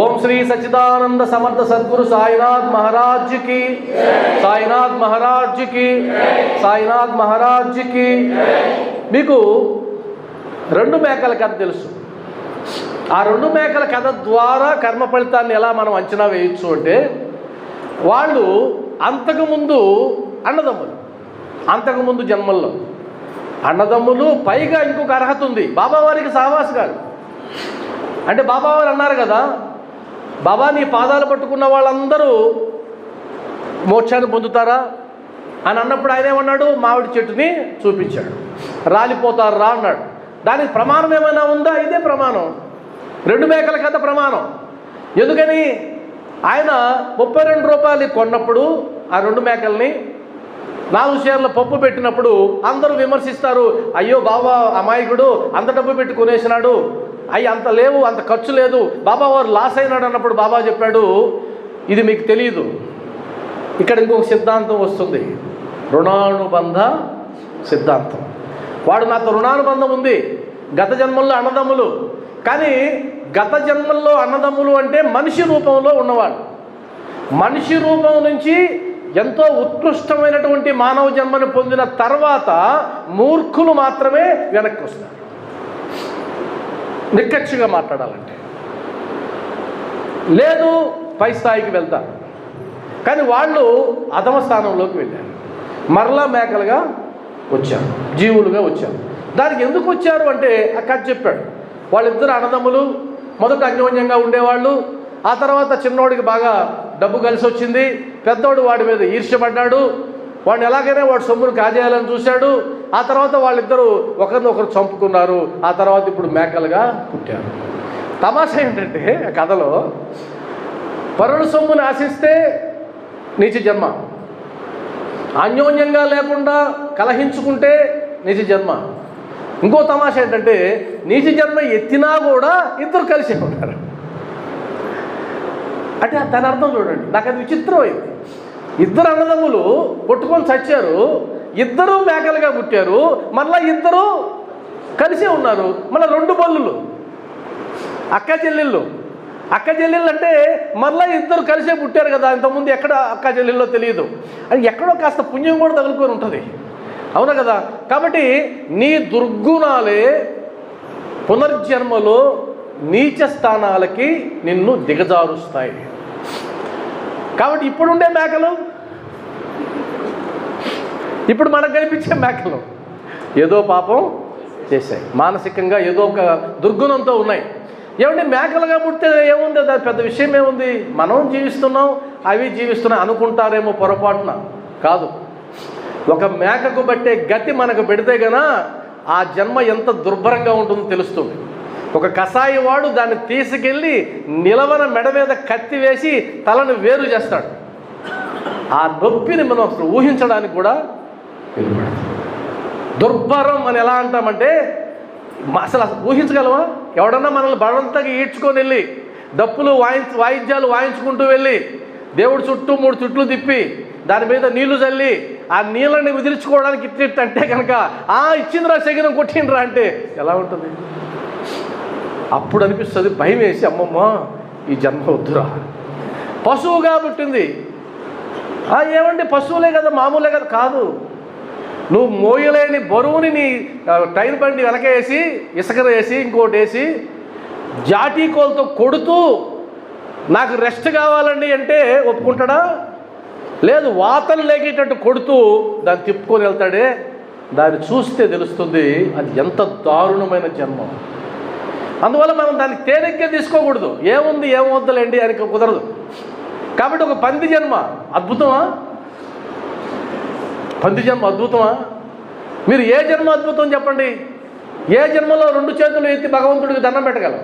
ఓం శ్రీ సచ్చిదానంద సమర్థ సద్గురు సాయినాథ్ మహారాజ్కి సాయినాథ్ మహారాజ్కి సాయినాథ్ మహారాజ్కి మీకు రెండు మేకల కథ తెలుసు. ఆ రెండు మేకల కథ ద్వారా కర్మ ఫలితాన్ని ఎలా మనం అంచనా వేయొచ్చు అంటే వాళ్ళు అంతకుముందు అన్నదమ్ములు. అంతకుముందు జన్మల్లో. అన్నదమ్ములు పైగా ఇంకొక అర్హత ఉంది. బాబావారికి సహవాసి గారు. అంటే బాబావారు అన్నారు కదా బాబా నీ పాదాలు పట్టుకున్న వాళ్ళందరూ మోక్షాన్ని పొందుతారా? అని అన్నప్పుడు ఆయన ఏమన్నాడు? మామిడి చెట్టుని చూపించాడు. రాలిపోతారు రా అన్నాడు. దానికి ప్రమాణం ఏమైనా ఉందా? ఇదే ప్రమాణం. రెండు మేకల కథ ప్రమాణం. ఎందుకని? ఆయన ముప్పై రెండు రూపాయలు కొన్నప్పుడు ఆ రెండు మేకల్ని నాలుగు షేర్ల పప్పు పెట్టినప్పుడు అందరూ విమర్శిస్తారు అయ్యో బాబా అమాయకుడు అంత డబ్బు పెట్టి కొనేసినాడు. అవి అంత లేవు అంత ఖర్చు లేదు. బాబా వారు లాస్ అయినాడు అన్నప్పుడు బాబా చెప్పాడు ఇది మీకు తెలియదు ఇక్కడ ఇంకొక సిద్ధాంతం వస్తుంది. రుణానుబంధ సిద్ధాంతం. వాడు నాతో రుణానుబంధం ఉంది. గత జన్మల్లో అన్నదమ్ములు. కానీ గత జన్మల్లో అన్నదమ్ములు అంటే మనిషి రూపంలో ఉన్నవాడు. మనిషి రూపం నుంచి ఎంతో ఉత్కృష్టమైనటువంటి మానవ జన్మను పొందిన తర్వాత మూర్ఖులు మాత్రమే వెనక్కి వస్తారు. నిక్కచ్చిగా మాట్లాడాలంటే. లేదు పై స్థాయికి వెళ్తారు కానీ వాళ్ళు అధమ స్థానంలోకి వెళ్ళారు. మరలా మేకలుగా వచ్చారు జీవులుగా వచ్చారు. దానికి ఎందుకు వచ్చారు అంటే ఆ కథ చెప్పాడు. వాళ్ళిద్దరు అన్నదమ్ములు మొదట అన్యోన్యంగా ఉండేవాళ్ళు. ఆ తర్వాత చిన్నోడికి బాగా డబ్బు కలిసి వచ్చింది. పెద్దోడు వాడి మీద ఈర్ష్యపడ్డాడు. వాడిని ఎలాగైనా వాడు సొమ్మును కాజేయాలని చూశాడు. ఆ తర్వాత వాళ్ళిద్దరూ ఒకరినొకరు చంపుకున్నారు. ఆ తర్వాత ఇప్పుడు మేకలుగా పుట్టారు. తమాషా ఏంటంటే ఆ కథలో పరుడు సొమ్ముని ఆశిస్తే నిజ జన్మ. అన్యోన్యంగా లేకుండా కలహించుకుంటే నిజ జన్మ. ఇంకో తమాషా ఏంటంటే నీచ జన్మ ఎత్తినా కూడా ఇద్దరు కలిసి ఉంటారు. అంటే దాని అర్థం చూడండి. నాకు అది విచిత్రం అయింది ఇద్దరు అన్నదమ్ములు కొట్టుకొని చచ్చారు. ఇద్దరు మేకలుగా పుట్టారు మళ్ళీ ఇద్దరు కలిసే ఉన్నారు. మళ్ళీ రెండు బల్లులు అక్క చెల్లెళ్ళు. అక్క చెల్లెళ్ళు అంటే మళ్ళీ ఇద్దరు కలిసే పుట్టారు కదా ఇంతకుముందు ఎక్కడ అక్క చెల్లెళ్ళో తెలియదు. అది ఎక్కడో కాస్త పుణ్యం కూడా తగులుకొని ఉంటుంది. అవునా కదా? కాబట్టి నీ దుర్గుణాలే పునర్జన్మలో నీచ స్థానాలకి నిన్ను దిగజారుస్తాయి. కాబట్టి ఇప్పుడుండే మేకలు ఇప్పుడు మనకు కనిపించే మేకలు. ఏదో పాపం చేశాయి. మానసికంగా ఏదో ఒక దుర్గుణంతో ఉన్నాయి. ఏమంటే మేకలుగా పుడితే ఏముంది? దాని పెద్ద విషయం ఏముంది? మనం జీవిస్తున్నాం అవి జీవిస్తున్నాయి అనుకుంటారేమో పొరపాటున. కాదు. ఒక మేకకు బట్టే గతి మనకు పెడితే గనా ఆ జన్మ ఎంత దుర్భరంగా ఉంటుందో తెలుస్తుంది. ఒక కషాయి వాడు దాన్ని తీసుకెళ్ళి నిలవన మెడ మీద కత్తి వేసి తలను వేరు చేస్తాడు. ఆ నొప్పిని మనం అసలు ఊహించడానికి కూడా వెళ్ళిపడదు దుర్భరం అని ఎలా అంటామంటే అసలు అసలు ఊహించగలవా? ఎవడన్నా మనల్ని బలంతగా ఈడ్చుకొని వెళ్ళి డప్పులు వాయించ వాయిద్యాలు వాయించుకుంటూ వెళ్ళి దేవుడు చుట్టూ మూడు చుట్లు తిప్పి దాని మీద నీళ్ళు చల్లి ఆ నీళ్ళని విదిలించుకోవడానికి ఇట్టిట్టు అంటే కనుక ఆ ఇచ్చిందిరా శగినం కొట్టిండ్రా అంటే ఎలా ఉంటుంది? అప్పుడు అనిపిస్తుంది భయం వేసి అమ్మమ్మ ఈ జన్మ వద్దురా. పశువుగా పుట్టింది. ఏమండి పశువులే కదా మామూలే కదా కాదు. నువ్వు మోయలేని బరువుని నీ టైర్ బండి వెనకేసి ఇసుక వేసి ఇంకోటి వేసి జాటీకోలతో కొడుతూ నాకు రెస్ట్ కావాలండి అంటే ఒప్పుకుంటాడా? లేదు వాతలు లేకేటట్టు కొడుతూ దాన్ని తిప్పుకొని వెళ్తాడే. దాన్ని చూస్తే తెలుస్తుంది అది ఎంత దారుణమైన జన్మ. అందువల్ల మనం దాన్ని తేలిగ్గా తీసుకోకూడదు. ఏముంది ఏమొద్దులేండి అని కుదరదు. కాబట్టి ఒక పంది జన్మ. అద్భుతమా? పంది జన్మ అద్భుతమా? మీరు ఏ జన్మ అద్భుతం చెప్పండి? ఏ జన్మలో రెండు చేతులు ఎత్తి భగవంతుడికి దండం పెట్టగలం?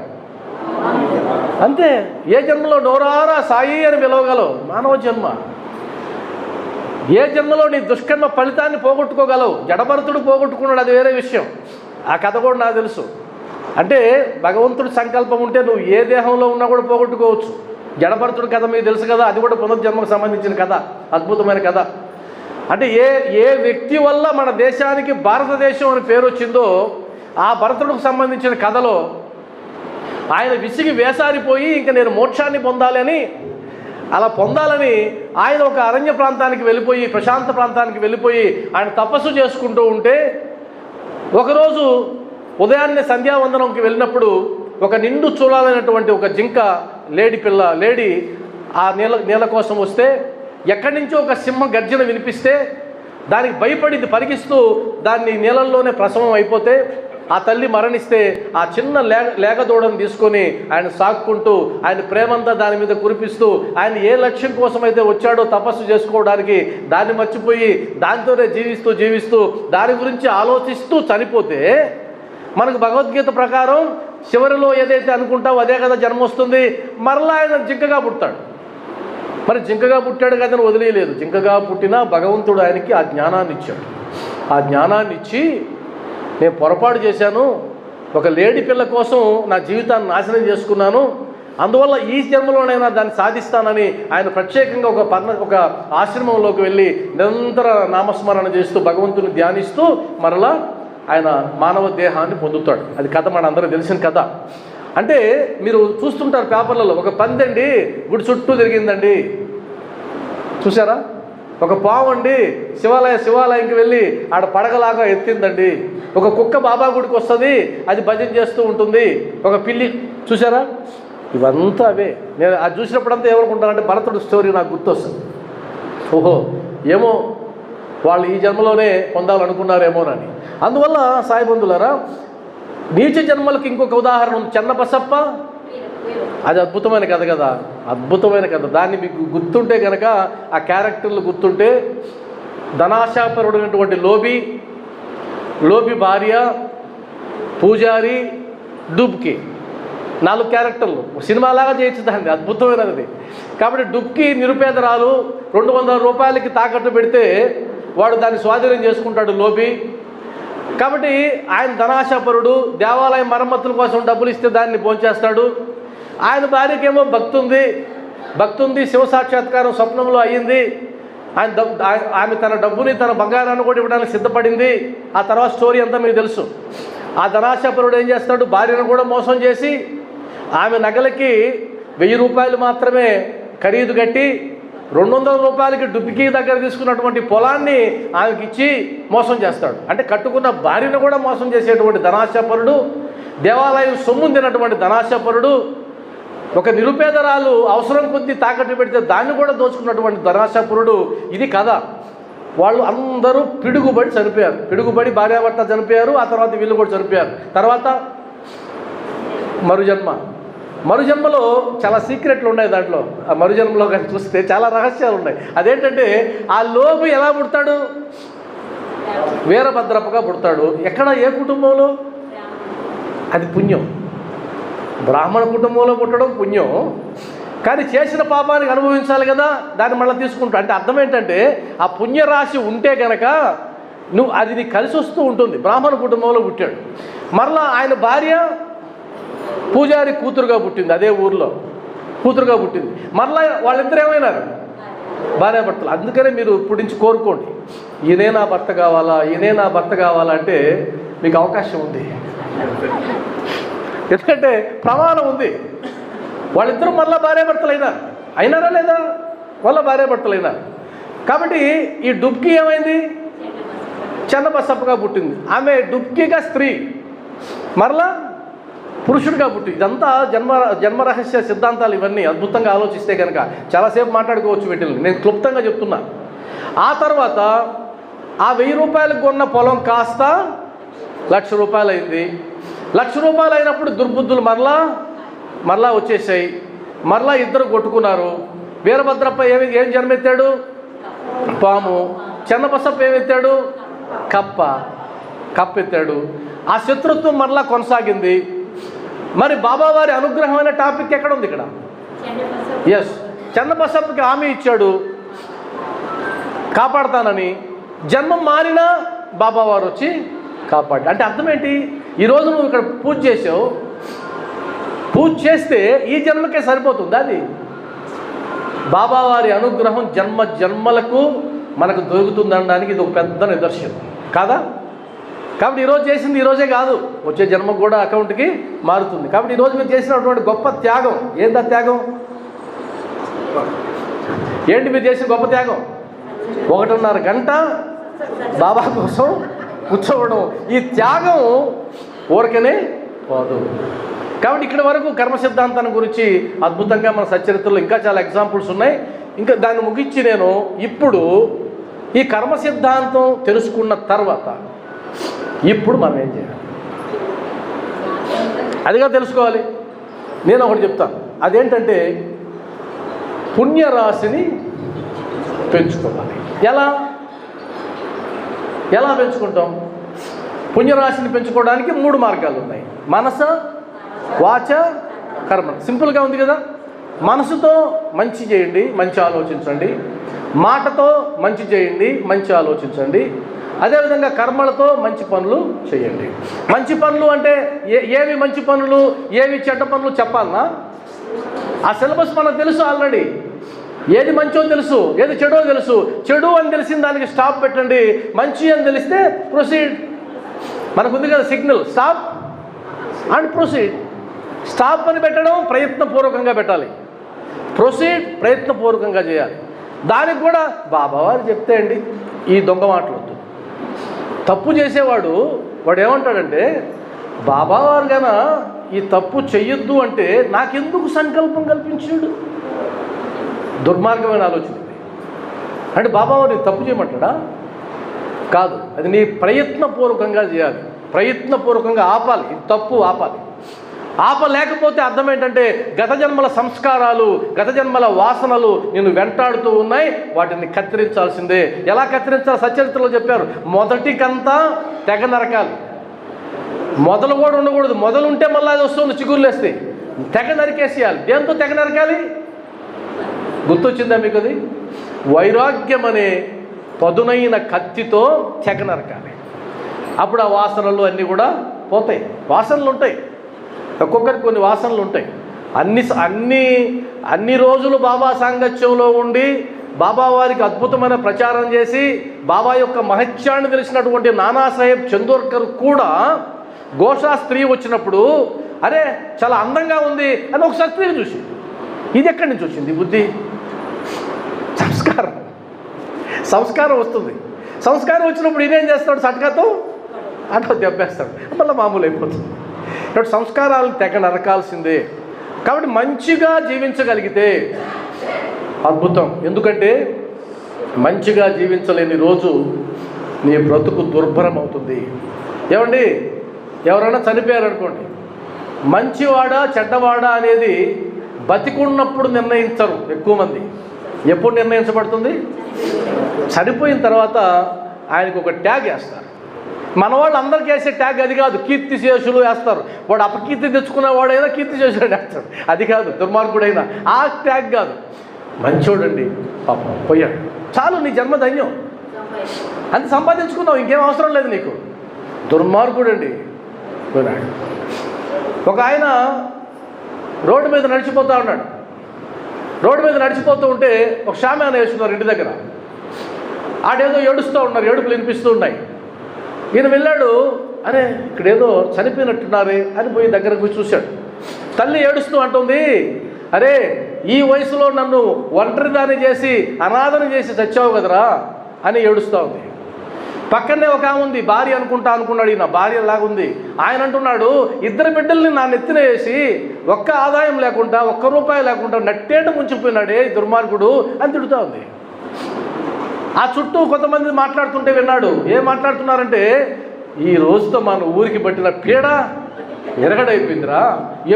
అంతే. ఏ జన్మలో నోరారా సాయి అని పిలవగలవు? మానవ జన్మ. ఏ జన్మలో నీ దుష్కర్మ ఫలితాన్ని పోగొట్టుకోగలవు? జడభరతుడు పోగొట్టుకున్నాడు అది వేరే విషయం. ఆ కథ కూడా నాకు తెలుసు. అంటే భగవంతుడి సంకల్పం ఉంటే నువ్వు ఏ దేహంలో ఉన్నా కూడా పోగొట్టుకోవచ్చు. జడభరతుడి కథ మీకు తెలుసు కదా అది కూడా పునర్జన్మకు సంబంధించిన కథ అద్భుతమైన కథ. అంటే ఏ ఏ వ్యక్తి వల్ల మన దేశానికి భారతదేశం అని పేరు వచ్చిందో ఆ భరతుడికి సంబంధించిన కథలో ఆయన విసిగి వేసారిపోయి ఇంక నేను మోక్షాన్ని పొందాలని అలా పొందాలని ఆయన ఒక అరణ్య ప్రాంతానికి వెళ్ళిపోయి ప్రశాంత ప్రాంతానికి వెళ్ళిపోయి ఆయన తపస్సు చేసుకుంటూ ఉంటే ఒకరోజు ఉదయాన్నే సంధ్యావందనంకి వెళ్ళినప్పుడు ఒక నిండు చూడాలైనటువంటి ఒక జింక లేడీ పిల్ల లేడి ఆ నీళ్ళ నీళ్ళ కోసం వస్తే ఎక్కడి నుంచో ఒక సింహ గర్జన వినిపిస్తే దానికి భయపడి పరిగిస్తూ దాన్ని నీళ్ళల్లోనే ప్రసవం అయిపోతే ఆ తల్లి మరణిస్తే ఆ చిన్న లేగ లేగదూడను తీసుకొని ఆయన సాక్కుంటూ ఆయన ప్రేమంతా దాని మీద కురిపిస్తూ ఆయన ఏ లక్ష్యం కోసం అయితే వచ్చాడో తపస్సు చేసుకోవడానికి దాన్ని మర్చిపోయి దానితోనే జీవిస్తూ జీవిస్తూ దాని గురించి ఆలోచిస్తూ చనిపోతే మనకు భగవద్గీత ప్రకారం చివరిలో ఏదైతే అనుకుంటావో అదే కదా జన్మ వస్తుంది మరలా ఆయన జింకగా పుడతాడు. మరి జింకగా పుట్టాడు కదా అని వదిలేయలేదు. జింకగా పుట్టినా భగవంతుడు ఆయనకి ఆ జ్ఞానాన్ని ఇచ్చాడు ఆ జ్ఞానాన్ని ఇచ్చి నేను పొరపాటు చేశాను ఒక లేడి పిల్ల కోసం నా జీవితాన్ని నాశనం చేసుకున్నాను అందువల్ల ఈ జన్మలోనైనా దాన్ని సాధిస్తానని ఆయన ప్రత్యేకంగా ఒక పద్మ ఒక ఆశ్రమంలోకి వెళ్ళి నిరంతర నామస్మరణ చేస్తూ భగవంతుని ధ్యానిస్తూ మరలా ఆయన మానవ దేహాన్ని పొందుతాడు. అది కథ మన అందరూ తెలిసిన కథ. అంటే మీరు చూస్తుంటారు పేపర్లలో ఒక పందండి గుడి చుట్టూ తిరిగిందండి. చూసారా ఒక పాము అండి శివాలయ శివాలయంకి వెళ్ళి ఆడ పడగలాగా ఎత్తిందండి. ఒక కుక్క బాబా గుడికి వస్తుంది అది భజన చేస్తూ ఉంటుంది. ఒక పిల్లి చూసారా ఇవంతా అవే. నేను అది చూసినప్పుడంతా ఏమనుకుంటానంటే భరతుడు స్టోరీ నాకు గుర్తొస్తుంది. ఓహో ఏమో వాళ్ళు ఈ జన్మలోనే పొందాలనుకున్నారేమోనని. అందువల్ల సాయిబంధులారా నీచ జన్మలకు ఇంకొక ఉదాహరణ ఉంది. చెన్నబసప్ప? అది అద్భుతమైన కథ కదా. అద్భుతమైన కథ. దాన్ని మీకు గుర్తుంటే కనుక ఆ క్యారెక్టర్లు గుర్తుంటే ధనాశాపరుడైనటువంటి లోబి లోబి భార్య పూజారి డుబ్కి నాలుగు క్యారెక్టర్లు. సినిమాలాగా చేయొచ్చు దాన్ని. అద్భుతమైనది. కాబట్టి డుబ్కి నిరుపేదరాలు రెండు వందల రూపాయలకి తాకట్టు పెడితే వాడు దాన్ని స్వాధీనం చేసుకుంటాడు లోబి. కాబట్టి ఆయన ధనాశపరుడు దేవాలయం మరమ్మతుల కోసం డబ్బులు ఇస్తే దాన్ని భోంచేస్తాడు. ఆయన భార్యకేమో భక్తి ఉంది భక్తి ఉంది శివ సాక్షాత్కారం స్వప్నంలో అయ్యింది. ఆయన ఆమె తన డబ్బుని తన బంగారాన్ని కూడా ఇవ్వడానికి సిద్ధపడింది. ఆ తర్వాత స్టోరీ అంతా మీకు తెలుసు. ఆ ధనాశాపరుడు ఏం చేస్తాడు? భార్యను కూడా మోసం చేసి ఆమె నగలకి వెయ్యి రూపాయలు మాత్రమే ఖరీదు కట్టి రెండు వందల రూపాయలకి డుబ్బికి దగ్గర తీసుకున్నటువంటి పొలాన్ని ఆమెకి ఇచ్చి మోసం చేస్తాడు. అంటే కట్టుకున్న భార్యను కూడా మోసం చేసేటువంటి ధనాశపరుడు దేవాలయం సొమ్ము తినటువంటి ధనాశపరుడు ఒక నిరుపేదరాలు అవసరం కొద్దీ తాకట్టు పెడితే దాన్ని కూడా దోచుకున్నటువంటి ధనాశాపురుడు ఇది కథ. వాళ్ళు అందరూ పిడుగుబడి చనిపోయారు. పిడుగుబడి భార్యాభర్త చనిపోయారు ఆ తర్వాత వీళ్ళు కూడా చనిపోయారు. తర్వాత మరుజన్మ. మరుజన్మలో చాలా సీక్రెట్లు ఉన్నాయి దాంట్లో. ఆ మరుజన్మలో కానీ చూస్తే చాలా రహస్యాలు ఉన్నాయి. అదేంటంటే ఆ లోపు ఎలా పుడతాడు? వీరభద్రపగా పుడతాడు. ఎక్కడ? ఏ కుటుంబంలో? అది పుణ్యం. బ్రాహ్మణ కుటుంబంలో పుట్టడం పుణ్యం. కానీ చేసిన పాపానికి అనుభవించాలి కదా దాన్ని మళ్ళీ తీసుకుంటా. అంటే అర్థం ఏంటంటే ఆ పుణ్యరాశి ఉంటే గనక నువ్వు అది నీకు కలిసి వస్తూ ఉంటుంది. బ్రాహ్మణ కుటుంబంలో పుట్టాడు. మరలా ఆయన భార్య పూజారి కూతురుగా పుట్టింది అదే ఊర్లో కూతురుగా పుట్టింది. మరలా వాళ్ళిద్దరు ఏమైనారు? భార్యాభర్తలు అందుకనే మీరు ఇప్పుడు నుంచి కోరుకోండి. ఈయనే నా భర్త కావాలా ఈయనే నా భర్త కావాలా అంటే మీకు అవకాశం ఉంది. ఎందుకంటే ప్రమాణం ఉంది. వాళ్ళిద్దరూ మళ్ళీ భార్యాభర్తలు అయినారా లేదా? మళ్ళీ భార్యాభర్తలు కాబట్టి ఈ డుబ్కి ఏమైంది? చెన్నబసప్పగా పుట్టింది. ఆమె డుబ్కిగా స్త్రీ. మరలా పురుషుడిగా పుట్టి ఇదంతా జన్మ జన్మరహస్య సిద్ధాంతాలు ఇవన్నీ అద్భుతంగా ఆలోచిస్తే కనుక చాలాసేపు మాట్లాడుకోవచ్చు వీటిని నేను క్లుప్తంగా చెప్తున్నా. ఆ తర్వాత ఆ వెయ్యి రూపాయలకు కొన్న పొలం కాస్త లక్ష రూపాయలు అయింది లక్ష రూపాయలు అయినప్పుడు దుర్బుద్ధులు మరలా మరలా వచ్చేసాయి. మరలా ఇద్దరు కొట్టుకున్నారు. వీరభద్రప్ప ఏమి ఏం జన్మెత్తాడు? పాము. చెన్నబసప్ప ఏమెత్తాడు? కప్ప. కప్పెత్తాడు. ఆ శత్రుత్వం మరలా కొనసాగింది. మరి బాబావారి అనుగ్రహమైన టాపిక్ ఎక్కడ ఉంది ఇక్కడ? ఎస్ చెన్నబసప్పకి హామీ ఇచ్చాడు. కాపాడతానని. జన్మం మారినా బాబావారు వచ్చి కాపాడు అంటే అర్థం ఏంటి? ఈరోజు నువ్వు ఇక్కడ పూజ చేసావు. పూజ చేస్తే ఈ జన్మకే సరిపోతుంది అది? బాబావారి అనుగ్రహం జన్మ జన్మలకు మనకు దొరుకుతుందనడానికి ఇది ఒక పెద్ద నిదర్శనం. కాదా? కాబట్టి ఈరోజు చేసింది ఈరోజే కాదు. వచ్చే జన్మకు కూడా అకౌంట్కి మారుతుంది. కాబట్టి ఈరోజు మీరు చేసినటువంటి గొప్ప త్యాగం ఏందా త్యాగం? ఏంటి మీరు చేసిన గొప్ప త్యాగం? ఒకటిన్నర గంట బాబా కోసం కూర్చోవడం. ఈ త్యాగం ఊరకనే పోదు. కాబట్టి ఇక్కడ వరకు కర్మ సిద్ధాంతాన్ని గురించి అద్భుతంగా మన సచరిత్రలో ఇంకా చాలా ఎగ్జాంపుల్స్ ఉన్నాయి. ఇంకా దాన్ని ముగించి నేను ఇప్పుడు ఈ కర్మ సిద్ధాంతం తెలుసుకున్న తర్వాత ఇప్పుడు మనం ఏం చేయాలి? అదిగా తెలుసుకోవాలి. నేను ఒకటి చెప్తాను అదేంటంటే పుణ్యరాశిని పెంచుకోవాలి. ఎలా? ఎలా పెంచుకుంటాం? పుణ్యరాశిని పెంచుకోవడానికి మూడు మార్గాలు ఉన్నాయి. మనస వాచ కర్మ. సింపుల్గా ఉంది కదా? మనసుతో మంచి చేయండి మంచి ఆలోచించండి. మాటతో మంచి చేయండి మంచి ఆలోచించండి. అదేవిధంగా కర్మలతో మంచి పనులు చేయండి. మంచి పనులు అంటే ఏ ఏవి మంచి పనులు ఏవి చెడ్డ పనులు చెప్పాలనా? ఆ సిలబస్ మనకు తెలుసు ఆల్రెడీ. ఏది మంచో తెలుసు ఏది చెడో తెలుసు. చెడు అని తెలిసిన దానికి స్టాప్ పెట్టండి. మంచి అని తెలిస్తే ప్రొసీడ్. మనకు ఉంది కదా signal stop and proceed. Stop అని పెట్టడం ప్రయత్నపూర్వకంగా పెట్టాలి. ప్రొసీడ్ ప్రయత్నపూర్వకంగా చేయాలి. దానికి కూడా బాబావారు చెప్తే అండి ఈ దొంగ మాటలు తప్పు చేసేవాడు వాడు ఏమంటాడంటే బాబావారు గన ఈ తప్పు చెయ్యొద్దు అంటే నాకెందుకు సంకల్పం కల్పించాడు? దుర్మార్గమైన ఆలోచన అంటే బాబావారు నీ తప్పు చేయమంటాడా? కాదు. అది నీ ప్రయత్నపూర్వకంగా చేయాలి. ప్రయత్నపూర్వకంగా ఆపాలి. తప్పు ఆపాలి. ఆపలేకపోతే అర్థం ఏంటంటే గత జన్మల సంస్కారాలు గత జన్మల వాసనలు నేను వెంటాడుతూ ఉన్నాయి. వాటిని కత్తిరించాల్సిందే. ఎలా కత్తిరించాలి సచరిత్రలో చెప్పారు. మొదటికంతా తెగ నరకాలి. మొదలు కూడా ఉండకూడదు. మొదలు ఉంటే మళ్ళీ అది వస్తుంది చిగురులేస్తే తెగ నరికేసేయాలి. దేంతో తెగ నరకాలి? గుర్తొచ్చిందా మీకు అది? వైరాగ్యం అనే పదునైన కత్తితో తెగ నరకాలి. అప్పుడు ఆ వాసనలు అన్నీ కూడా పోతాయి. వాసనలు ఉంటాయి. ఒక్కొక్కరికి కొన్ని వాసనలు ఉంటాయి. అన్ని అన్ని అన్ని రోజులు బాబా సాంగత్యంలో ఉండి బాబా వారికి అద్భుతమైన ప్రచారం చేసి బాబా యొక్క మహత్యాన్ని తెలిసినటువంటి నానాసాహెబ్ చందోర్కర్ కూడా ఘోషా స్త్రీ వచ్చినప్పుడు అరే చాలా అందంగా ఉంది అని ఒకసారి స్త్రీని చూసి ఇది ఎక్కడి నుంచి వచ్చింది బుద్ధి? సంస్కారం. సంస్కారం వస్తుంది. సంస్కారం వచ్చినప్పుడు ఇదేం చేస్తాడు? సట్కాతో అట్లా దెబ్బేస్తాడు. మళ్ళీ మామూలు అయిపోతుంది కాబట్టి సంస్కారాలు తెగ నరకాల్సిందే. కాబట్టి మంచిగా జీవించగలిగితే అద్భుతం. ఎందుకంటే మంచిగా జీవించలేని రోజు నీ బ్రతుకు దుర్భరం అవుతుంది ఏమండి? ఎవరైనా చనిపోయారనుకోండి. మంచివాడా చెడ్డవాడా అనేది బతికున్నప్పుడు నిర్ణయించరు ఎక్కువ మంది. ఎప్పుడు నిర్ణయించబడుతుంది? చనిపోయిన తర్వాత ఆయనకు ఒక ట్యాగ్ వేస్తారు. మన వాళ్ళు అందరికీ వేసే ట్యాగ్ అది కాదు. కీర్తి శేషులు వేస్తారు. వాడు అపకీర్తి తెచ్చుకున్న వాడైనా కీర్తి వేస్తాడు. అది కాదు దుర్మార్గుడైనా. ఆ ట్యాగ్ కాదు. మంచోడండి పాపం. పోయాడు. చాలు నీ జన్మ ధన్యం. అంత సంపాదించుకున్నావు ఇంకేం అవసరం లేదు నీకు. దుర్మార్గుడండి పోయినాడు. ఒక ఆయన రోడ్డు మీద నడిచిపోతూ ఉన్నాడు. రోడ్డు మీద నడిచిపోతూ ఉంటే ఒక షామ్యాన వేస్తున్నారు ఇంటి దగ్గర. ఆడేదో ఏడుస్తూ ఉన్నారు ఏడుపులు వినిపిస్తూ ఉన్నాయి. ఈయన వెళ్ళాడు. అరే ఇక్కడ ఏదో చనిపోయినట్టున్నారే అని పోయి దగ్గరకు పోయి చూశాడు. తల్లి ఏడుస్తూ అంటుంది అరే ఈ వయసులో నన్ను ఒంటరిదాన్ని చేసి అనాథన చేసి చచ్చావు కదరా అని ఏడుస్తూ ఉంది. పక్కనే ఒక ఆమె ఉంది భార్య అనుకుంటా అనుకున్నాడు ఈయన భార్య లాగుంది. ఆయన అంటున్నాడు ఇద్దరు బిడ్డల్ని నా నెత్తిన వేసి ఒక్క ఆదాయం లేకుండా ఒక్క రూపాయి లేకుండా నట్టేట ముంచిపోయినాడే దుర్మార్గుడు అని తిడుతూ ఉంది. ఆ చుట్టూ కొంతమంది మాట్లాడుతుంటే విన్నాడు. ఏం మాట్లాడుతున్నారంటే ఈ రోజుతో మన ఊరికి పట్టిన పీడ ఎరగడైపోయిందిరా.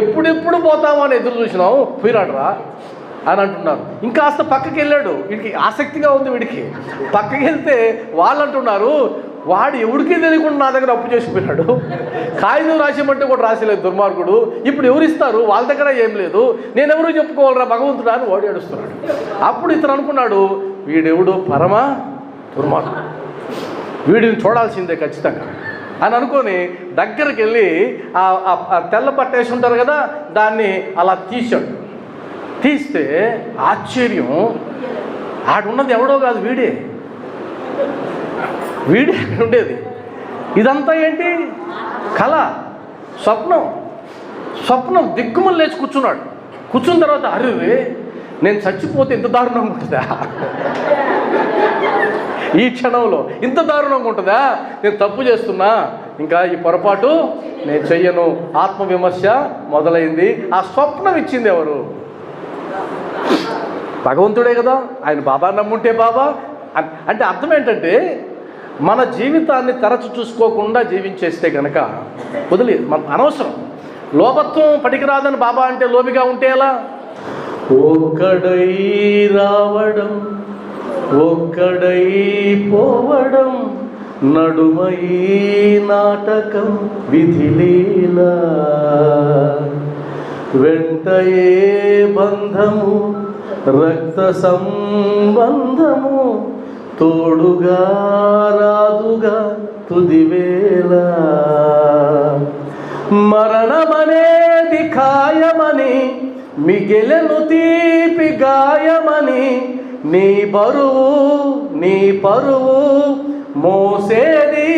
ఎప్పుడెప్పుడు పోతామో అని ఎదురు చూసినావు పోయినాడురా అని అంటున్నారు. ఇంకా కాస్త పక్కకి వెళ్ళాడు వీడికి ఆసక్తిగా ఉంది వీడికి. పక్కకి వెళ్తే వాళ్ళు అంటున్నారు వాడు ఎవడికి తెలియకుండా నా దగ్గర అప్పు చేసిపోయినాడు కాగితం రాసేమంటే కూడా రాసేలేదు దుర్మార్గుడు. ఇప్పుడు ఎవరు ఇస్తారు? వాళ్ళ దగ్గర ఏం లేదు. నేను ఎవరు చెప్పుకోవాలరా? భగవంతుడా అని వాడు ఏడుస్తున్నాడు. అప్పుడు ఇతను అనుకున్నాడు వీడెవడు? పరమ దుర్మార్గుడు. వీడిని చూడాల్సిందే ఖచ్చితంగా. అని అనుకొని దగ్గరికి వెళ్ళి ఆ ఆ తెల్ల పట్టేసి ఉంటారు కదా దాన్ని అలా తీశాడు. తీస్తే ఆశ్చర్యం. ఆడున్నది ఎవడో కాదు వీడే. వీడి ఉండేది. ఇదంతా ఏంటి? కళ స్వప్నం. స్వప్నం దిక్కుమలు లేచి కూర్చున్నాడు. కూర్చున్న తర్వాత అరే నేను చచ్చిపోతే ఇంత దారుణంగా ఉంటుందా? ఈ క్షణంలో ఇంత దారుణంగా ఉంటుందా? నేను తప్పు చేస్తున్నా. ఇంకా ఈ పొరపాటు నేను చెయ్యను. ఆత్మవిమర్శ మొదలైంది. ఆ స్వప్నం ఇచ్చింది ఎవరు? భగవంతుడే కదా. ఆయన బాబా నమ్ముంటే బాబా. అంటే అర్థం ఏంటంటే మన జీవితాన్ని తరచు చూసుకోకుండా జీవించేస్తే కనుక వదిలేదు మన అనవసరం. లోపత్వం పడికిరాదని బాబా అంటే లోబిగా ఉంటే ఎలా? ఒక్కడై రావడం ఒక్కడై పోవడం నడుమై నాటకం విధిలీలా. వెంటయే బంధము రక్త సంబంధము తోడుగా రాదుగా తుదివేళ. మరణమనేది ఖాయమని మిగిలెను తీపి గాయమని నీ బరువు నీ పరువు మోసేది.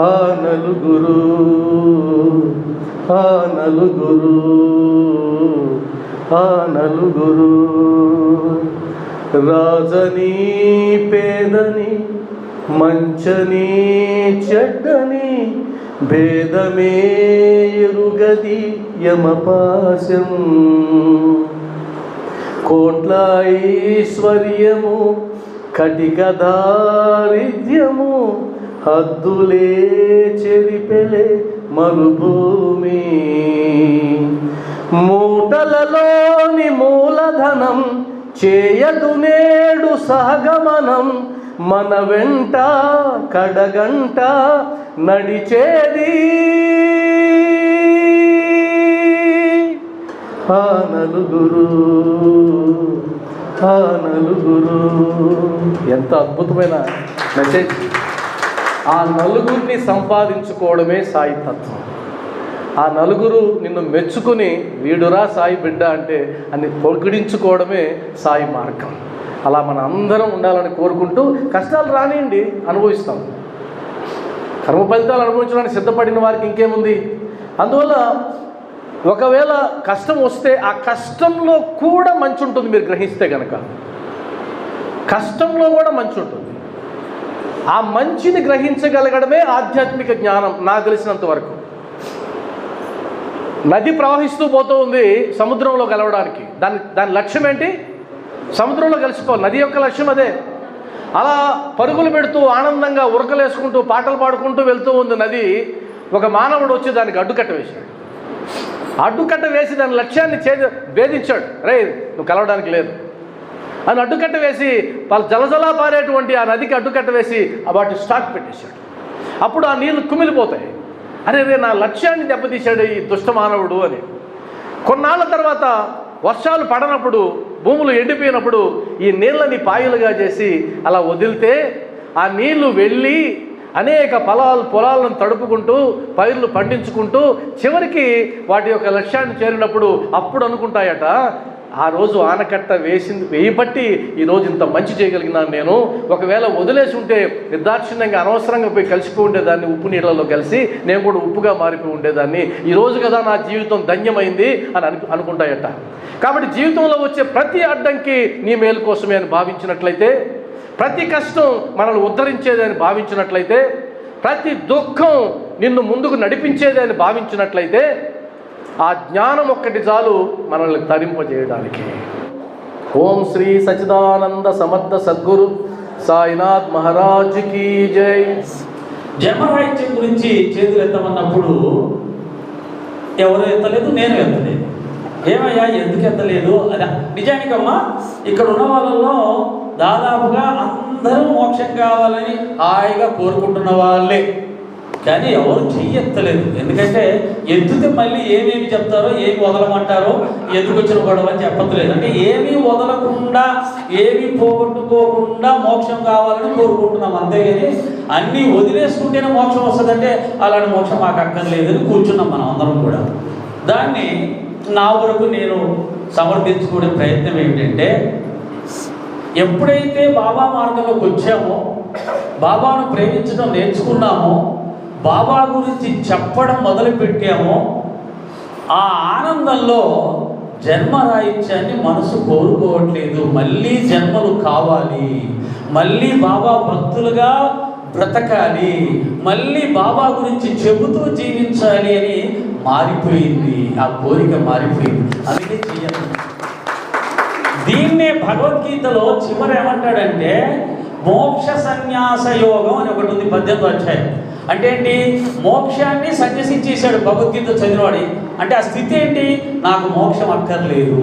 ఆ నలుగురు ఆ నలుగురు. ఆ నలుగురు. రాజని పేదని మంచని చెడ్డని భేదమే ఎరుగది యమపాశం. కోట్ల ఐశ్వర్యము కటిక దారిద్ర్యము హద్దులే చెరిపెలే మరుభూమి. మూటలలోని మూలధనం చేయదు నేడు సహగమనం. మన వెంట కడగంట నడిచేది. ఆ నలుగురు ఆ నలుగురు. ఎంత అద్భుతమైన మెసేజ్. ఆ నలుగురిని సంపాదించుకోవడమే సాయితత్వం ఆ నలుగురు నిన్ను మెచ్చుకుని వీడురా సాయి బిడ్డ అంటే అని పొగిడించుకోవడమే సాయి మార్గం. అలా మన అందరం ఉండాలని కోరుకుంటూ కష్టాలు రానియండి అనుభవిస్తాం. కర్మ ఫలితాలు అనుభవించడానికి సిద్ధపడిన వారికి ఇంకేముంది? అందువల్ల ఒకవేళ కష్టం వస్తే ఆ కష్టంలో కూడా మంచి ఉంటుంది మీరు గ్రహిస్తే కనుక కష్టంలో కూడా మంచి ఉంటుంది ఆ మంచిని గ్రహించగలగడమే ఆధ్యాత్మిక జ్ఞానం నాకు తెలిసినంత వరకు. నది ప్రవహిస్తూ పోతూ ఉంది సముద్రంలో కలవడానికి. దాని దాని లక్ష్యం ఏంటి? సముద్రంలో కలిసిపోవాలి. నది యొక్క లక్ష్యం అదే. అలా పరుగులు పెడుతూ ఆనందంగా ఉరకలేసుకుంటూ పాటలు పాడుకుంటూ వెళ్తూ ఉంది నది. ఒక మానవుడు వచ్చి దానికి అడ్డుకట్ట వేశాడు. అడ్డుకట్ట వేసి దాని లక్ష్యాన్ని చే భేదించాడు రే నువ్వు కలవడానికి లేదు. అని అడ్డుకట్ట వేసి వాళ్ళ జలజలా పారేటువంటి ఆ నదికి అడ్డుకట్ట వేసి ఆ వాటి స్టాక్ పెట్టేశాడు. అప్పుడు ఆ నీళ్ళు కుమిలిపోతాయి. అరే రే నా లక్ష్యాన్ని దెబ్బతీశాడు ఈ దుష్ట మానవుడు అని. కొన్నాళ్ళ తర్వాత వర్షాలు పడనప్పుడు భూములు ఎండిపోయినప్పుడు ఈ నీళ్ళని పాయలుగా చేసి అలా వదిలితే ఆ నీళ్ళు వెళ్ళి అనేక పొలాలు పొలాలను తడుపుకుంటూ పైర్లు పండించుకుంటూ చివరికి వాటి యొక్క లక్ష్యాన్ని చేరినప్పుడు అప్పుడు అనుకుంటాయట ఆ రోజు ఆనకట్ట వేసింది వేయబట్టి ఈరోజు ఇంత మంచి చేయగలిగినాను నేను. ఒకవేళ వదిలేసి ఉంటే నిర్దాక్షిణ్యంగా అనవసరంగా పోయి కలిసిపోయి ఉండేదాన్ని ఉప్పు నీళ్ళలో కలిసి నేను కూడా ఉప్పుగా మారిపోయి ఉండేదాన్ని. ఈరోజు కదా నా జీవితం ధన్యమైంది అని అను అనుకుంటాయట. కాబట్టి జీవితంలో వచ్చే ప్రతి అడ్డంకి నీ మేలు కోసమే అని భావించినట్లయితే ప్రతి కష్టం మనల్ని ఉద్ధరించేదని భావించినట్లయితే ప్రతి దుఃఖం నిన్ను ముందుకు నడిపించేది అని భావించినట్లయితే ఆ జ్ఞానం ఒక్కటి చాలు మనల్ని తరింపజేయడానికి. ఓం శ్రీ సచిదానంద సమర్థ సద్గురు సాయినాథ్ మహారాజ్కి జై. జన్మరాహిత్యం గురించి చేతులు ఎత్తమన్నప్పుడు ఎవరు ఎత్తలేదు నేను ఎత్తలేదు. ఏమయ్యా ఎందుకు ఎత్తలేదు? అది నిజానికమ్మా ఇక్కడ ఉన్న వాళ్ళలో దాదాపుగా అందరూ మోక్షం కావాలని హాయిగా కోరుకుంటున్న వాళ్ళే. కానీ ఎవరు చెయ్యి ఎత్తలేదు ఎందుకంటే ఎత్తితే మళ్ళీ ఏమేమి చెప్తారో ఏమి వదలమంటారో ఎందుకు వచ్చిన గొడవ అని చెప్పట్లేదు. అంటే ఏమీ వదలకుండా ఏమీ పోగొట్టుకోకుండా మోక్షం కావాలని కోరుకుంటున్నాం. అంతేగాని అన్నీ వదిలేసుకుంటేనే మోక్షం వస్తుందంటే అలాంటి మోక్షం మాకు అక్కర్లేదని కూర్చున్నాం మనం అందరం కూడా. దాన్ని నా వరకు నేను సమర్థించుకునే ప్రయత్నం ఏంటంటే ఎప్పుడైతే బాబా మార్గంలోకి వచ్చామో బాబాను ప్రేమించడం నేర్చుకున్నామో బాబా గురించి చెప్పడం మొదలు పెట్టామో ఆ ఆనందంలో జన్మరాహిత్యాన్ని మనసు కోరుకోవట్లేదు. మళ్ళీ జన్మలు కావాలి. మళ్ళీ బాబా భక్తులుగా బ్రతకాలి. మళ్ళీ బాబా గురించి చెబుతూ జీవించాలి అని మారిపోయింది. ఆ కోరిక మారిపోయింది. అందుకే చెయ్యాలి దీన్నే భగవద్గీతలో చివరేమంటాడంటే మోక్ష సన్యాస యోగం అని ఒకటి ఉంది పద్దెనిమిది అధ్యాయం. అంటే ఏంటి? మోక్షాన్ని సన్యసించేశాడు భగవద్గీత చదివినవాడి. అంటే ఆ స్థితి ఏంటి? నాకు మోక్షం అక్కర్లేదు.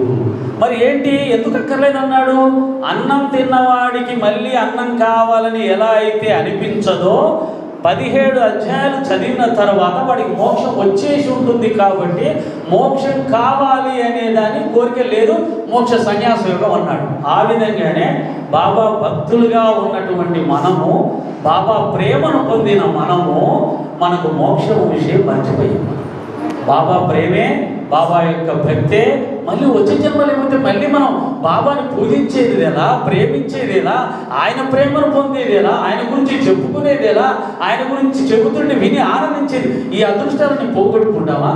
మరి ఏంటి? ఎందుకు అక్కర్లేదు అన్నాడు? అన్నం తిన్నవాడికి మళ్ళీ అన్నం కావాలని ఎలా అయితే అనిపించదో పదిహేడు అధ్యాయాలు చదివిన తర్వాత వాడికి మోక్షం వచ్చేసి ఉంటుంది కాబట్టి మోక్షం కావాలి అనే దాని కోరిక లేదు. మోక్ష సన్యాస యోగం అన్నాడు. ఆ విధంగానే బాబా భక్తులుగా ఉన్నటువంటి మనము బాబా ప్రేమను పొందిన మనము మనకు మోక్షం విషయం మర్చిపోయింది బాబా ప్రేమే బాబా యొక్క భక్తే మళ్ళీ వచ్చే జన్మలు ఏమంటే మళ్ళీ మనం బాబాని పూజించేది ఎలా ప్రేమించేది ఎలా ఆయన ప్రేమను పొందేది ఎలా ఆయన గురించి చెప్పుకునేది ఎలా ఆయన గురించి చెబుతుంటే విని ఆనందించేది ఈ అదృష్టాలని పోగొట్టుకుంటామా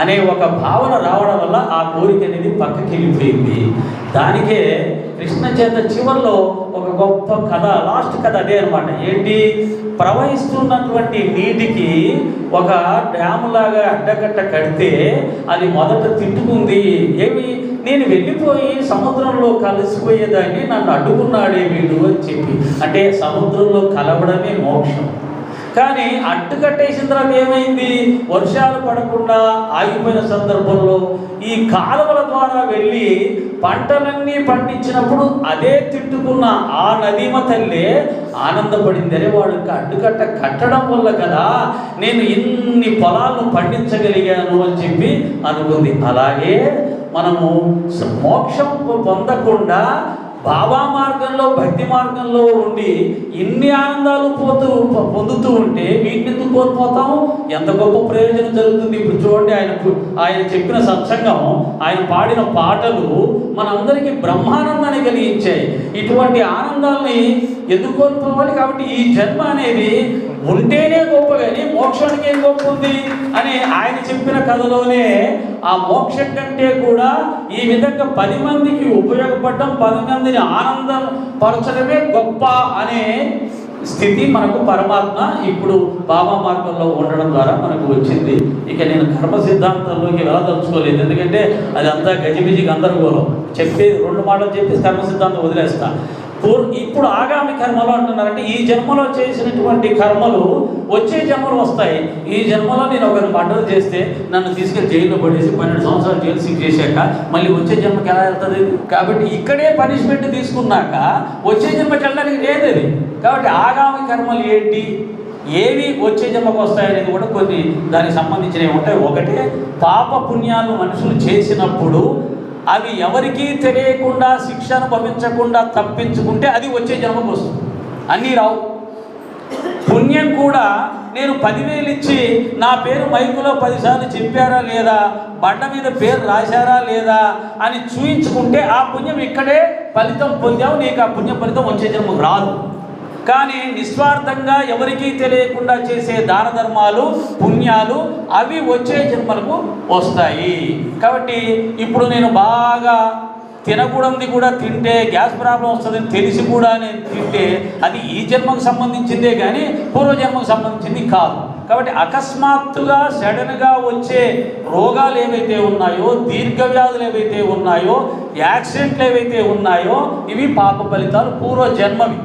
అనే ఒక భావన రావడం వల్ల ఆ కోరిక అనేది పక్కకి వెళ్ళిపోయింది. దానికే కృష్ణ చేత చివరిలో ఒక గొప్ప కథ లాస్ట్ కథ అదే అనమాట ఏంటి? ప్రవహిస్తున్నటువంటి నీటికి ఒక డ్యాము లాగా అడ్డకట్ట కడితే అది మొదట తిట్టుకుంది. ఏమి? నేను వెళ్ళిపోయి సముద్రంలో కలిసిపోయేదాన్ని నన్ను అడ్డుకున్నాడే వీడు అని చెప్పి. అంటే సముద్రంలో కలవడమే మోక్షం. కానీ అడ్డు కట్టేసిన తర్వాత ఏమైంది? వర్షాలు పడకుండా ఆగిపోయిన సందర్భంలో ఈ కాలువల ద్వారా వెళ్ళి పంటలన్నీ పండించినప్పుడు అదే తిట్టుకున్న ఆ నదీమ తల్లి ఆనందపడింది అరే వాడికి అడ్డుకట్ట కట్టడం వల్ల కదా నేను ఇన్ని పొలాలను పండించగలిగాను అని చెప్పి అనుకుంది. అలాగే మనము మోక్షం పొందకుండా బాబా మార్గంలో భక్తి మార్గంలో ఉండి ఇన్ని ఆనందాలు పోతూ పొందుతూ ఉంటే వీటిని ఎందుకు కోల్పోతాము? ఎంత గొప్ప ప్రయోజనం జరుగుతుంది? ఇప్పుడు చూడండి ఆయన ఆయన చెప్పిన సత్సంగం ఆయన పాడిన పాటలు మనందరికీ బ్రహ్మానందాన్ని కలిగించాయి. ఇటువంటి ఆనందాల్ని ఎందుకు కోల్పోవాలి? కాబట్టి ఈ జన్మ అనేది ఉంటేనే గొప్ప కానీ మోక్షానికి ఏం గొప్ప ఉంది? అని ఆయన చెప్పిన కథలోనే ఆ మోక్షం కంటే కూడా ఈ విధంగా పది మందికి ఉపయోగపడడం పది మందిని ఆనందం పరచడమే గొప్ప అనే స్థితి మనకు పరమాత్మ ఇప్పుడు బాబా మార్గంలో ఉండడం ద్వారా మనకు వచ్చింది. ఇక నేను కర్మ సిద్ధాంతంలోకి వెళ్ళదలుచుకోలేదు. ఎందుకంటే అది అంతా గజిబిజి గందరగోళం. చెప్పేది రెండు మాటలు చెప్పి కర్మ సిద్ధాంతం వదిలేస్తా. ఇప్పుడు ఆగామి కర్మలు అంటున్నారంటే ఈ జన్మలో చేసినటువంటి కర్మలు వచ్చే జన్మలు వస్తాయి. ఈ జన్మలో నేను ఒకరిని మర్డర్ చేస్తే నన్ను తీసుకెళ్ళి జైల్లో పడేసి పన్నెండు సంవత్సరాలు జైలు శిక్ష చేశాక మళ్ళీ వచ్చే జన్మకి ఎలా వెళ్తుంది? కాబట్టి ఇక్కడే పనిష్మెంట్ తీసుకున్నాక వచ్చే జన్మకి వెళ్ళడానికి లేదది కాబట్టి ఆగామి కర్మలు ఏంటి? ఏవి వచ్చే జన్మకు వస్తాయనేది కూడా కొన్ని దానికి సంబంధించినవి ఉంటాయి. ఒకటే పాప పుణ్యాలు మనుషులు చేసినప్పుడు అవి ఎవరికీ తెలియకుండా శిక్ష అనుభవించకుండా తప్పించుకుంటే అది వచ్చే జన్మకు వస్తుంది. అన్నీ రావు. పుణ్యం కూడా నేను పదివేలు ఇచ్చి నా పేరు మైకులో పదిసార్లు చెప్పారా లేదా బండ మీద పేరు రాశారా లేదా అని చూయించుకుంటే ఆ పుణ్యం ఇక్కడే ఫలితం పొందావు నీకు ఆ పుణ్య ఫలితం వచ్చే జన్మకు రాదు. కానీ నిస్వార్థంగా ఎవరికీ తెలియకుండా చేసే దాన ధర్మాలు పుణ్యాలు అవి వచ్చే జన్మలకు వస్తాయి. కాబట్టి ఇప్పుడు నేను బాగా తినకూడనిది కూడా తింటే గ్యాస్ ప్రాబ్లం వస్తుందని తెలిసి కూడా నేను తింటే అది ఈ జన్మకు సంబంధించిందే కానీ పూర్వజన్మకు సంబంధించింది కాదు. కాబట్టి అకస్మాత్తుగా సడన్గా వచ్చే రోగాలు ఏవైతే ఉన్నాయో దీర్ఘవ్యాధులు ఏవైతే ఉన్నాయో యాక్సిడెంట్లు ఏవైతే ఉన్నాయో ఇవి పాప ఫలితాలు పూర్వజన్మవి.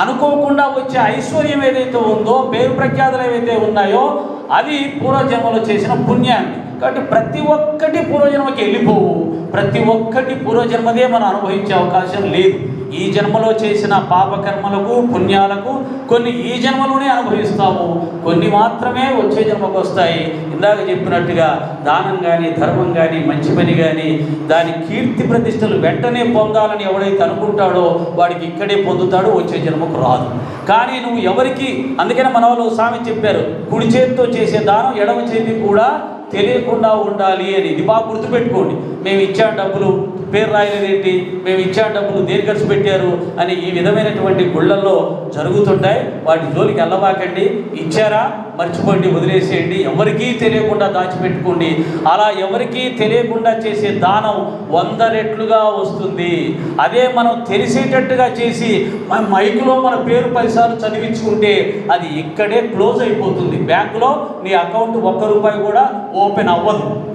అనుకోకుండా వచ్చే ఐశ్వర్యం ఏదైతే ఉందో పేరు ప్రఖ్యాతులు ఏవైతే ఉన్నాయో అది పూర్వజన్మలో చేసిన పుణ్యాన్ని. కాబట్టి ప్రతి ఒక్కటి పూర్వజన్మకి వెళ్ళిపోవు. ప్రతి ఒక్కటి పూర్వజన్మదే మనం అనుభవించే అవకాశం లేదు. ఈ జన్మలో చేసిన పాపకర్మలకు పుణ్యాలకు కొన్ని ఈ జన్మలోనే అనుభవిస్తాము. కొన్ని మాత్రమే వచ్చే జన్మకు వస్తాయి. ఇందాక చెప్పినట్టుగా దానం కానీ ధర్మం కానీ మంచి పని కానీ దాని కీర్తి ప్రతిష్టలు వెంటనే పొందాలని ఎవడైతే అనుకుంటాడో వాడికి ఇక్కడే పొందుతాడో వచ్చే జన్మకు రాదు. కానీ నువ్వు ఎవరికి అందుకనే మన వాళ్ళు స్వామి చెప్పారు కుడి చేతితో చేసే దానం ఎడమ చేతి కూడా తెలియకుండా ఉండాలి అని. ఇది బాగా గుర్తుపెట్టుకోండి. మేము ఇచ్చా డబ్బులు పేరు రాయలేదేంటి? మేము ఇచ్చా డబ్బులు దేని ఖర్చు పెట్టారు? అని ఈ విధమైనటువంటి గుళ్ళల్లో జరుగుతుంటాయి. వాటి జోలికి వెళ్ళబాకండి ఇచ్చారా? మర్చిపోండి వదిలేసేయండి. ఎవరికీ తెలియకుండా దాచిపెట్టుకోండి. అలా ఎవరికీ తెలియకుండా చేసే దానం వంద రెట్లుగా వస్తుంది. అదే మనం తెలిసేటట్టుగా చేసి మన మైకులో మన పేరు పదిసార్లు చదివించుకుంటే అది ఇక్కడే క్లోజ్ అయిపోతుంది. బ్యాంకులో నీ అకౌంట్ ఒక్క రూపాయి కూడా ఓపెన్ అవ్వదు.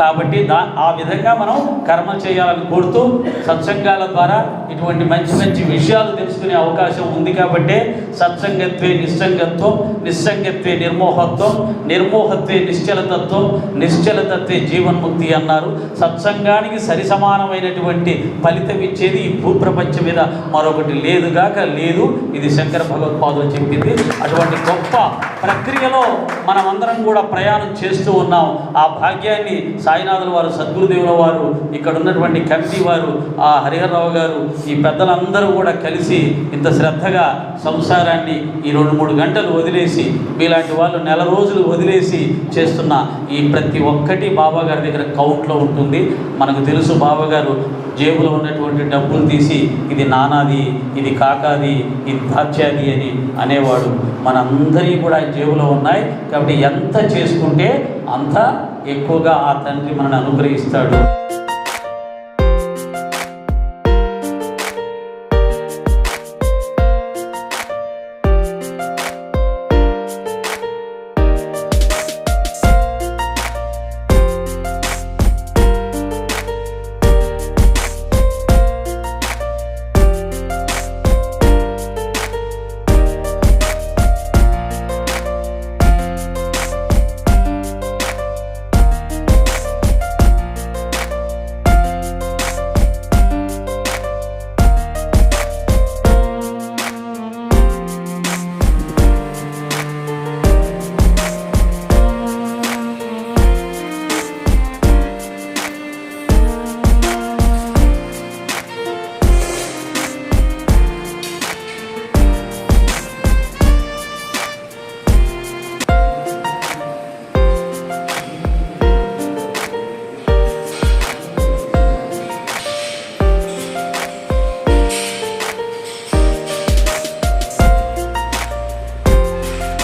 కాబట్టి దా ఆ విధంగా మనం కర్మ చేయాలని కోరుతూ సత్సంగాల ద్వారా ఇటువంటి మంచి మంచి విషయాలు తెలుసుకునే అవకాశం ఉంది కాబట్టి సత్సంగత్వే నిస్సంగత్వం నిస్సంగత్వే నిర్మోహత్వం నిర్మోహత్వే నిశ్చలతత్వం నిశ్చలతత్వే జీవన్ముక్తి అన్నారు. సత్సంగానికి సరి సమానమైనటువంటి ఫలితం ఇచ్చేది ఈ భూప్రపంచం మీద మరొకటి లేదుగాక లేదు ఇది శంకర భగవత్పాదులు చెప్పింది. అటువంటి గొప్ప ప్రక్రియలో మనమందరం కూడా ప్రయాణం చేస్తూ ఉన్నాం. ఆ భాగ్యాన్ని సాయినాథుల వారు సద్గురుదేవుల వారు ఇక్కడ ఉన్నటువంటి కమిటీ వారు ఆ హరిహరరావు గారు ఈ పెద్దలందరూ కూడా కలిసి ఇంత శ్రద్ధగా సంసారాన్ని ఈ రెండు మూడు గంటలు వదిలేసి మీలాంటి వాళ్ళు నెల రోజులు వదిలేసి చేస్తున్న ఈ ప్రతి ఒక్కటి బాబా గారి దగ్గర కౌంట్లో ఉంటుంది. మనకు తెలుసు బాబా గారు జేబులో ఉన్నటువంటి డబ్బులు తీసి ఇది నానాది ఇది కాకాది ఇది దాచాది అని అనేవాడు. మనందరికీ కూడా జేబులో ఉన్నాయి. కాబట్టి ఎంత చేసుకుంటే అంత ఎక్కువగా ఆ తండ్రి మనల్ని అనుగ్రహిస్తాడు.